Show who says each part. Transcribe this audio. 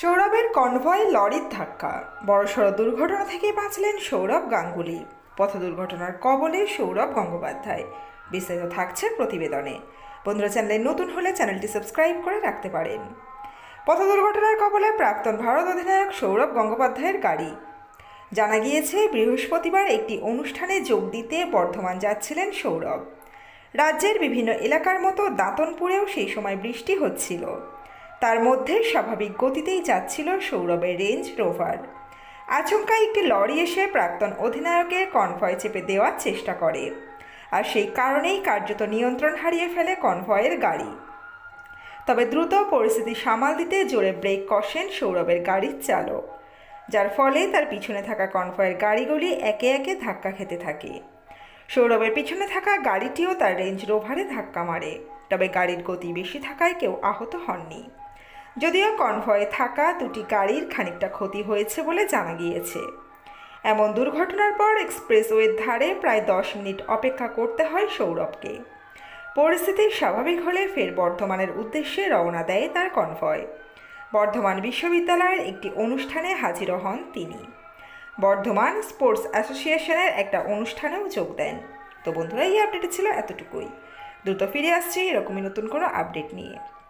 Speaker 1: সৌরভের কনভয় লরির ধাক্কা। বড়সড় দুর্ঘটনা থেকে বাঁচলেন সৌরভ গাঙ্গুলি। পথ দুর্ঘটনার কবলে সৌরভ গঙ্গোপাধ্যায়। বিস্তারিত থাকছে প্রতিবেদনে। বন্ধুরা, চ্যানেলে নতুন হলে চ্যানেলটি সাবস্ক্রাইব করে রাখতে পারেন। পথ দুর্ঘটনার কবলে প্রাক্তন ভারত অধিনায়ক সৌরভ গঙ্গোপাধ্যায়ের গাড়ি। জানা গিয়েছে, বৃহস্পতিবার একটি অনুষ্ঠানে যোগ দিতে বর্ধমান যাচ্ছিলেন সৌরভ। রাজ্যের বিভিন্ন এলাকার মতো দাঁতনপুরেও সেই সময় বৃষ্টি হচ্ছিল। তার মধ্যে স্বাভাবিক গতিতেই যাচ্ছিল সৌরভের রেঞ্জ রোভার। আচমকা একটি লরি এসে প্রাক্তন অধিনায়কের কনভয় চেপে দেওয়ার চেষ্টা করে, আর সেই কারণেই কার্যত নিয়ন্ত্রণ হারিয়ে ফেলে কনভয়ের গাড়ি। তবে দ্রুত পরিস্থিতি সামাল দিতে জোরে ব্রেক কষেন সৌরভের গাড়ির চালক, যার ফলে তার পিছনে থাকা কনভয়ের গাড়িগুলি একে একে ধাক্কা খেতে থাকে। সৌরভের পিছনে থাকা গাড়িটিও তার রেঞ্জ রোভারে ধাক্কা মারে, তবে গাড়ির গতি বেশি থাকায় কেউ আহত হননি। যদিও কনভয়ে থাকা দুটি গাড়ির খানিকটা ক্ষতি হয়েছে বলে জানা গিয়েছে। এমন দুর্ঘটনার পর এক্সপ্রেসওয়ের ধারে প্রায় দশ মিনিট অপেক্ষা করতে হয় সৌরভকে। পরিস্থিতি স্বাভাবিক হলে ফের বর্ধমানের উদ্দেশ্যে রওনা দেয় তার কনভয়। বর্ধমান বিশ্ববিদ্যালয়ের একটি অনুষ্ঠানে হাজির হন তিনি। বর্ধমান স্পোর্টস অ্যাসোসিয়েশনের একটা অনুষ্ঠানেও যোগ দেন। তো বন্ধুরা, এই আপডেটে ছিল এতটুকুই। দ্রুত ফিরে আসছি এরকমই নতুন কোনো আপডেট নিয়ে।